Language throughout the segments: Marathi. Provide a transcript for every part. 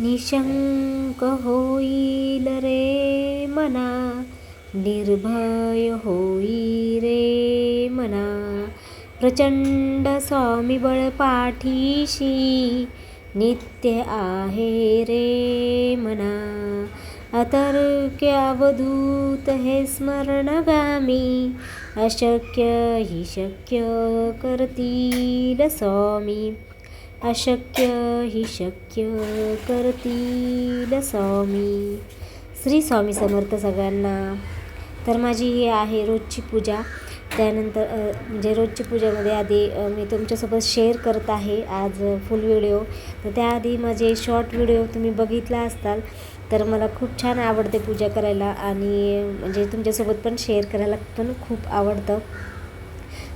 निशंक होईल रे मना निर्भय होई रे मना। प्रचंड स्वामीबळ पाठीशी नित्य आहे रे मना। अतर्क्य अवधूत हे स्मरणगामी अशक्य हि शक्य करतील स्वामी। अशक्य ही शक्य करतील स्वामी. श्री स्वामी समर्थ सगळ्यांना. तर माझी ही आहे रोजची पूजा. त्यानंतर म्हणजे रोजची पूजामध्ये आधी मी तुमच्यासोबत शेअर करत आहे आज फुल व्हिडिओ तर त्याआधी माझे शॉर्ट व्हिडिओ तुम्ही बघितला असताल तर मला खूप छान आवडते पूजा करायला आणि म्हणजे तुमच्यासोबत पण शेअर करायला पण खूप आवडतं.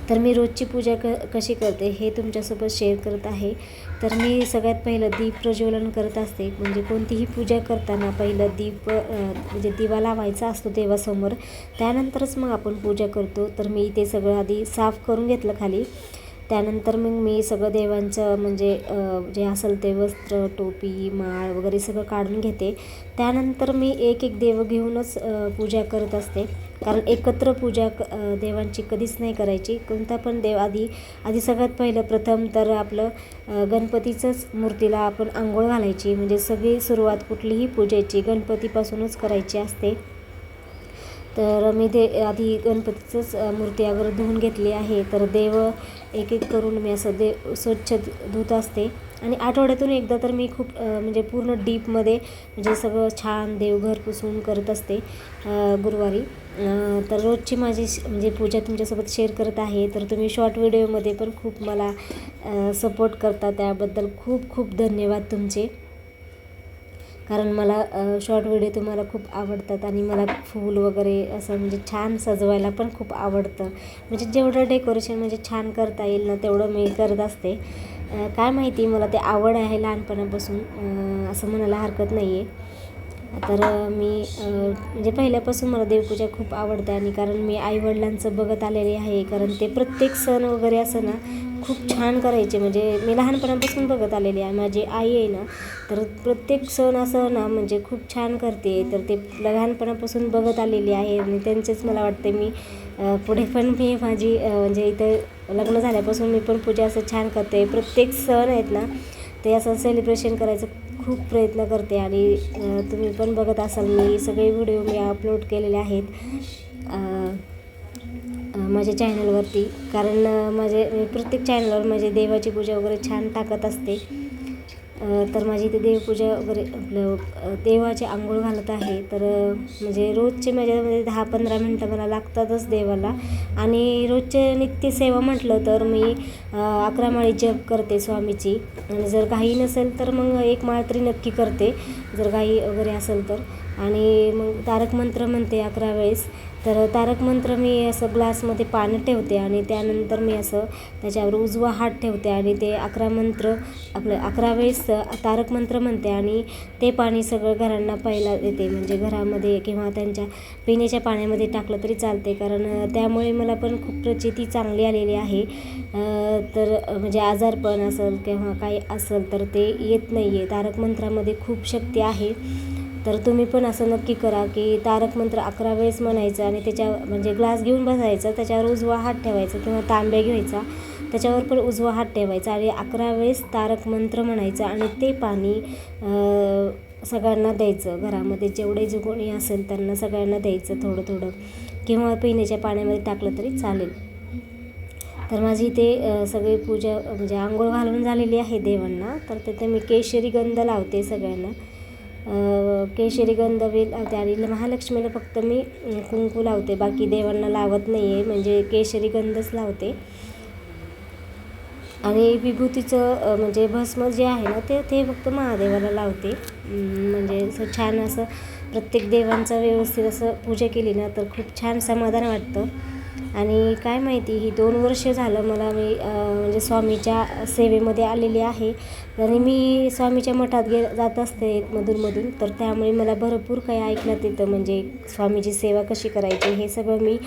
तर मी रोजची पूजा क कशी करते हे तुमच्यासोबत शेअर करत आहे. तर मी सगळ्यात पहिलं दीप प्रज्वलन करत असते. म्हणजे कोणतीही पूजा करताना पहिलं दीप म्हणजे दिवा लावायचा असतो देवासमोर. त्यानंतरच मग आपण पूजा करतो. तर मी ते सगळं आधी साफ करून घेतलं खाली. त्यानंतर मग मी सगळं देवांचं म्हणजे जे असेल ते वस्त्र टोपी माळ वगैरे सगळं काढून घेते. त्यानंतर मी एक एक देव घेऊनच पूजा करत असते. कारण एकत्र पूजा क देवांची कधीच नाही करायची. कोणता पण देव आधी आधी सगळ्यात पहिलं प्रथम तर आपलं गणपतीचंच मूर्तीला आपण आंघोळ घालायची. म्हणजे सगळी सुरुवात कुठलीही पूजेची गणपतीपासूनच करायची असते. तर मी दे आधी गणपतीचंच मूर्ती अगोदर धुवून घेतली आहे तर देव एक एक करून मी असं दे स्वच्छ धुत असते. आणि आठवड्यातून एकदा तर मी खूप म्हणजे पूर्ण डीपमध्ये म्हणजे सगळं छान देवघर पुसून करत असते गुरुवारी. तर रोजची माझी म्हणजे पूजा तुमच्यासोबत शेअर करत आहे तर तुम्ही शॉर्ट व्हिडिओमध्ये पण खूप मला सपोर्ट करता त्याबद्दल खूप खूप धन्यवाद तुमचे. कारण मला शॉर्ट व्हिडिओ तुम्हाला खूप आवडतात आणि मला फूल वगैरे असं म्हणजे छान सजवायला पण खूप आवडतं. म्हणजे जेवढं डेकोरेशन म्हणजे छान करता येईल ना तेवढं मी करत असते. काय माहिती मला ते आवड आहे लहानपणापासून. असं म्हणायला हरकत नाही आहे तर मी म्हणजे पहिल्यापासून मला देवपूजा खूप आवडते आणि कारण मी आईवडिलांचं बघत आलेली आहे. कारण ते प्रत्येक सण वगैरे असं ना खूप छान करायचे. म्हणजे मी लहानपणापासून बघत आलेली आहे. माझी आई आहे ना तर प्रत्येक सण असं ना म्हणजे खूप छान करते. तर ते लहानपणापासून बघत आलेली आहे आणि त्यांचेच मला वाटते मी पुढे पण मी माझी म्हणजे इथं लग्न झाल्यापासून मी पण पूजा असं छान करते. प्रत्येक सण आहेत ना ते असं सेलिब्रेशन करायचं खूप प्रयत्न करते. आणि तुम्ही पण बघत असाल मी सगळे व्हिडिओ मी अपलोड केलेले आहेत. माझ्या चॅनलवरती कारण माझे प्रत्येक चॅनलवर माझे देवाची पूजा वगैरे छान टाकत असते. तर माझी इथे देवपूजा वगैरे आपलं देवाची आंघोळ घालत आहे. तर म्हणजे रोजचे माझ्यामध्ये दहा पंधरा मिनटं मला लागतातच देवाला. आणि रोजचे नित्यसेवा म्हटलं तर मी अकरा माळी जप करते स्वामीची. आणि जर घाई नसेल तर मग एक माळ तरी नक्की करते जर घाई वगैरे असेल तर. आणि मग तारक मंत्र म्हणते अकरा वेळेस. तर तारक मंत्र मी असं ग्लासमध्ये पाणी ठेवते आणि त्यानंतर मी असं त्याच्यावर उजवा हात ठेवते आणि ते अकरा मंत्र आपलं अकरा वेळेस तारक मंत्र म्हणते आणि ते पाणी सगळं घरांना पहिला देते. म्हणजे घरामध्ये किंवा त्यांच्या पिण्याच्या पाण्यामध्ये टाकलं तरी चालते. कारण त्यामुळे मला पण खूप प्रचिती चांगली आलेली आहे. तर म्हणजे आजारपण असेल किंवा काही असेल तर ते येत नाही आहे तारक मंत्रामध्ये खूप शक्ती आहे. तर तुम्ही पण असं नक्की करा की तारक मंत्र अकरा वेळेस म्हणायचं आणि त्याच्या म्हणजे ग्लास घेऊन बसायचं त्याच्यावर उजवा हात ठेवायचा किंवा तांबे घ्यायचा त्याच्यावर पण उजवा हात ठेवायचा आणि अकरा वेळेस तारक मंत्र म्हणायचं आणि ते पाणी सगळ्यांना द्यायचं. घरामध्ये जेवढे जे कोणी असेल त्यांना सगळ्यांना द्यायचं थोडं थोडं किंवा पिण्याच्या पाण्यामध्ये टाकलं तरी चालेल. तर माझी इथे सगळी पूजा म्हणजे आंघोळ घालून झालेली आहे देवांना. तर तिथे मी केशरी गंध लावते सगळ्यांना. केशरी गंधवेल आणि महालक्ष्मीला फक्त मी कुंकू लावते. बाकी देवांना लावत नाही आहे म्हणजे केशरी गंधच लावते. आणि विभूतीचं म्हणजे भस्म जे आहे ना ते ते फक्त महादेवाला लावते. म्हणजे असं छान असं प्रत्येक देवांचं व्यवस्थित असं पूजा केली ना तर खूप छान समाधान वाटतं. आणि काय माहिती ही दोन वर्ष झालं मला मी म्हणजे स्वामीच्या सेवेमध्ये आलेली आहे. आणि मी स्वामीच्या मठात गे जात असते मधूनमधून. तर त्यामुळे मला भरपूर काही ऐकण्यात येतं म्हणजे स्वामीची सेवा कशी करायची हे सगळं मी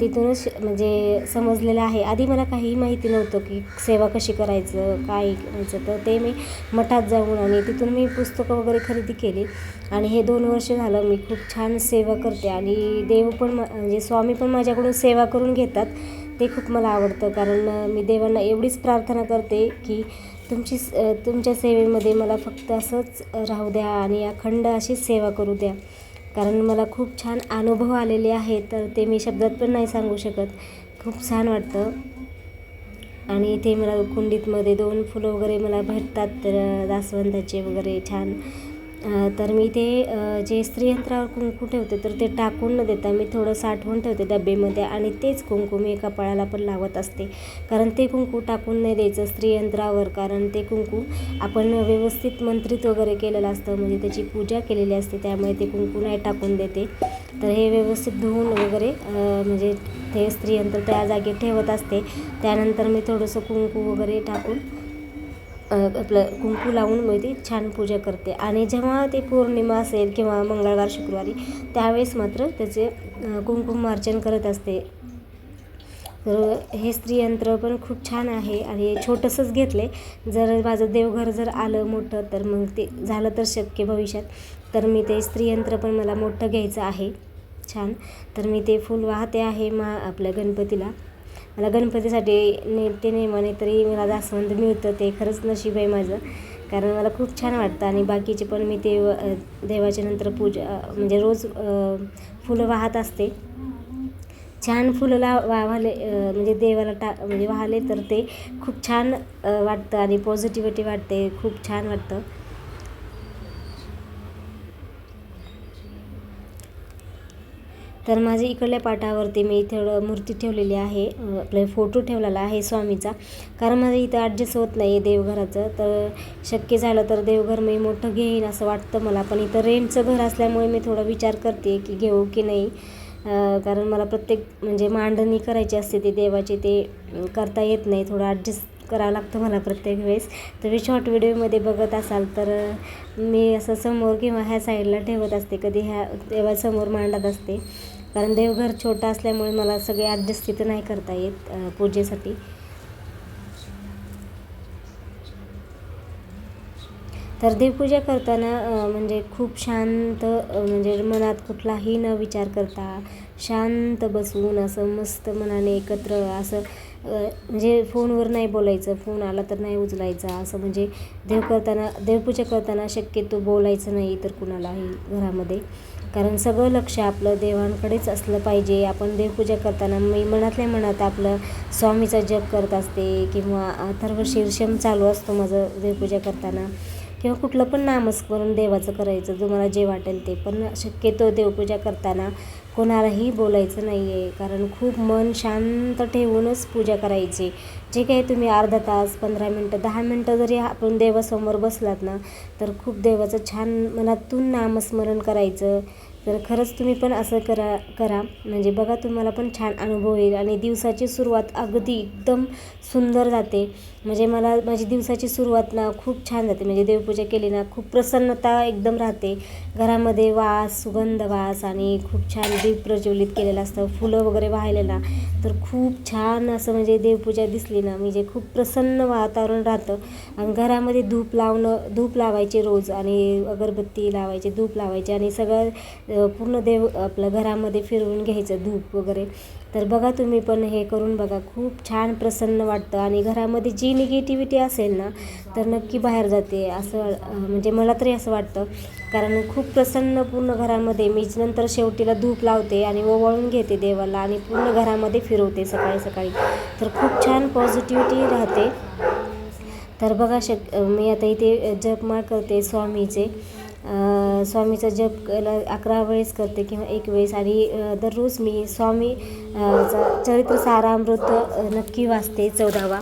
तिथूनच म्हणजे समजलेलं आहे. आधी मला काहीही माहिती नव्हतं की सेवा कशी करायचं काय करायचं. तर ते मी मठात जाऊन आणि तिथून मी पुस्तकं वगैरे खरेदी केली. आणि हे दोन वर्ष झालं मी खूप छान सेवा करते आणि देव पण म्हणजे स्वामी पण माझ्याकडून सेवा करून घेतात. ते खूप मला आवडतं कारण मी देवांना एवढीच प्रार्थना करते की तुमची स- तुमच्या सेवेमध्ये मला फक्त असंच राहू द्या आणि अखंड अशीच सेवा करू द्या. कारण मला खूप छान अनुभव आलेले आहेत तर ते मी शब्दात पण नाही सांगू शकत. खूप छान वाटतं. आणि इथे मला कुंडीतमध्ये दोन फुलं वगैरे मला भेटतात तर जास्वंदाचे वगैरे छान तर मी ते जे स्त्रीयंत्रावर कुंकू ठेवते तर ते टाकून न देता मी थोडं साठवून ठेवते डब्बेमध्ये आणि तेच कुंकू मी कपाळाला पण लावत असते. कारण ते कुंकू टाकून नाही द्यायचं स्त्रीयंत्रावर कारण ते कुंकू आपण व्यवस्थित मंत्रित वगैरे केलेलं असतं म्हणजे त्याची पूजा केलेली असते त्यामुळे ते कुंकू नाही टाकून देते. तर हे व्यवस्थित धुवून वगैरे म्हणजे ते स्त्रीयंत्र त्या जागी ठेवत असते. त्यानंतर मी थोडंसं कुंकू वगैरे टाकून आपलं कुंकू लावून मी ती छान पूजा करते. आणि जेव्हा ते पौर्णिमा असेल किंवा मंगळवार शुक्रवारी त्यावेळेस मात्र त्याचे कुंकुम कुंकुमार्चन करत असते. तर हे स्त्रीयंत्र पण खूप छान आहे आणि छोटंसंच घेतलं. आहे जर माझं देवघर जर आलं मोठं तर मग ते झालं तर शक्य भविष्यात. तर मी ते स्त्रीयंत्र पण मला मोठं घ्यायचं आहे. छान. तर मी ते फूल वाहते आहे मा आपल्या गणपतीला. मला गणपतीसाठी नेते नेमाने तरी मला जास्वंद मिळतं ते खरंच नशीब आहे माझं. कारण मला खूप छान वाटतं आणि बाकीचे पण मी देव देवाच्या नंतर पूजा म्हणजे रोज फुलं वाहत असते. छान फुलं ला वाहले म्हणजे देवाला टा म्हणजे वाहले तर ते खूप छान वाटतं आणि पॉझिटिव्हिटी वाटते खूप छान वाटतं. तर माझ्या इकडल्या पाटावरती मी इथं मूर्ती ठेवलेली आहे आपले फोटो ठेवलेला आहे स्वामीचा. कारण माझं इथं ॲडजस्ट होत नाही देवघराचं. तर शक्य झालं तर देवघर मी मोठं घेईन असं वाटतं मला. पण इथं रेंटचं घर असल्यामुळे मी थोडा विचार करते की घेऊ की नाही. कारण मला प्रत्येक म्हणजे मांडणी करायची असते ते देवाची ते करता येत नाही. थोडं ॲडजस्ट करावं लागतं मला प्रत्येक वेळेस. तुम्ही शॉर्ट व्हिडिओमध्ये बघत असाल तर मी असं समोर किंवा ह्या साईडला ठेवत असते. कधी ह्या देवासमोर मांडत असते. कारण देवघर छोटं असल्यामुळे मला सगळे ॲडजस्ट तिथं नाही करता येत पूजेसाठी. तर देवपूजा करताना म्हणजे खूप शांत म्हणजे मनात कुठलाही न विचार करता शांत बसून असं मस्त मनाने एकत्र असं म्हणजे फोनवर नाही बोलायचं फोन आला तर नाही उचलायचा असं म्हणजे देव करताना देवपूजा करताना शक्यतो बोलायचं नाही तर कुणालाही घरामध्ये. कारण सगळं लक्ष आपलं देवांकडेच असलं पाहिजे. आपण देवपूजा करताना मी मनातल्या मनात आपलं स्वामीचा जप करत असते किंवा अथर्व शीर्षम चालू असतो माझं देवपूजा करताना. किंवा कुठलं पण नामस्मरण देवाचं करायचं तुम्हाला जे वाटेल ते. पण शक्यतो देवपूजा करताना कोणालाही बोलायचं नाही आहे कारण खूप मन शांत ठेवूनच पूजा करायची. जे काही तुम्ही अर्धा तास पंधरा मिनटं दहा मिनटं जरी आपण देवासमोर बसलात ना तर खूप देवाचं छान मनातून नामस्मरण करायचं. तर खरंच तुम्ही पण असं करा करा. म्हणजे बघा तुम्हाला पण छान अनुभव येईल आणि दिवसाची सुरुवात अगदी एकदम सुंदर जाते. म्हणजे मला माझी दिवसाची सुरुवात ना खूप छान जाते. म्हणजे देवपूजा केली ना खूप प्रसन्नता एकदम राहते. घरामध्ये वास सुगंध वास आणि खूप छान दीप प्रज्वलित केलेलं असतं. फुलं वगैरे वाहिले ना तर खूप छान असं म्हणजे देवपूजा दिसली ना म्हणजे खूप प्रसन्न वातावरण राहतं. आणि घरामध्ये धूप लावणं धूप लावायचे रोज आणि अगरबत्ती लावायचे धूप लावायचे आणि सगळं पूर्ण देव आपलं घरामध्ये फिरवून घ्यायचं धूप वगैरे. तर बघा तुम्ही पण हे करून बघा. खूप छान प्रसन्न वाटतं. आणि घरामध्ये जी निगेटिव्हिटी असेल ना तर नक्की बाहेर जाते. असं म्हणजे मला तरी असं वाटतं. कारण खूप प्रसन्न पूर्ण घरामध्ये. मी नंतर शेवटीला धूप लावते आणि ओवाळून घेते देवाला आणि पूर्ण घरामध्ये फिरवते सकाळी सकाळी. तर खूप छान पॉझिटिव्हिटी राहते. तर बघा शक मी आता इथे जपमाळ करते स्वामीचे. स्वामीचा जप केला अकरा वेळेस करते किंवा एक वेळेस. आणि दररोज मी स्वामी चरित्र सारामृत नक्की वाचते चौदावा.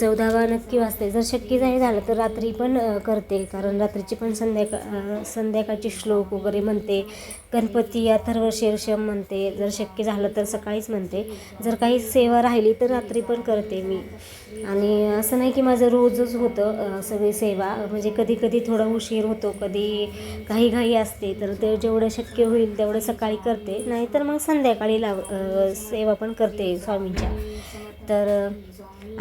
चौदावा नक्की वाचते. जर शक्य नाही झालं तर रात्री पण करते. कारण रात्रीची पण संध्याका संध्याकाळची श्लोक वगैरे म्हणते. गणपती अथर्व शीर्षम म्हणते जर शक्य झालं तर सकाळीच म्हणते. जर काही सेवा राहिली तर रात्री पण करते मी. आणि असं नाही की माझं रोजच होतं सगळी सेवा. म्हणजे कधी कधी थोडा उशीर होतो कधी काही घाई असते तर ते जेवढं शक्य होईल तेवढं सकाळी करते. नाहीतर मग संध्याकाळी लाव सेवा पण करते स्वामींच्या. तर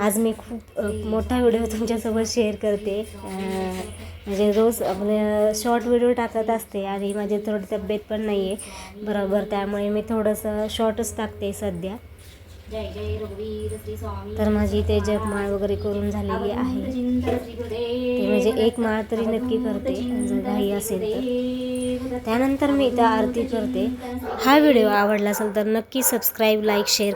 आज मी खूप मोठा व्हिडिओ तुमच्यासोबत शेअर करते. म्हणजे रोज आपलं शॉर्ट व्हिडिओ टाकत असते आणि माझी थोडी तब्येत पण नाही आहे बरोबर त्यामुळे मी थोडंसं शॉर्टच टाकते सध्या. तर माझी ते जपमाळ वगैरे करून झालेली आहे. ते म्हणजे एक माळ तरी नक्की करते जर घाई असेल तर. त्यानंतर मी त्या आरती करते. हा व्हिडिओ आवडला असेल तर नक्की सबस्क्राईब लाईक शेअर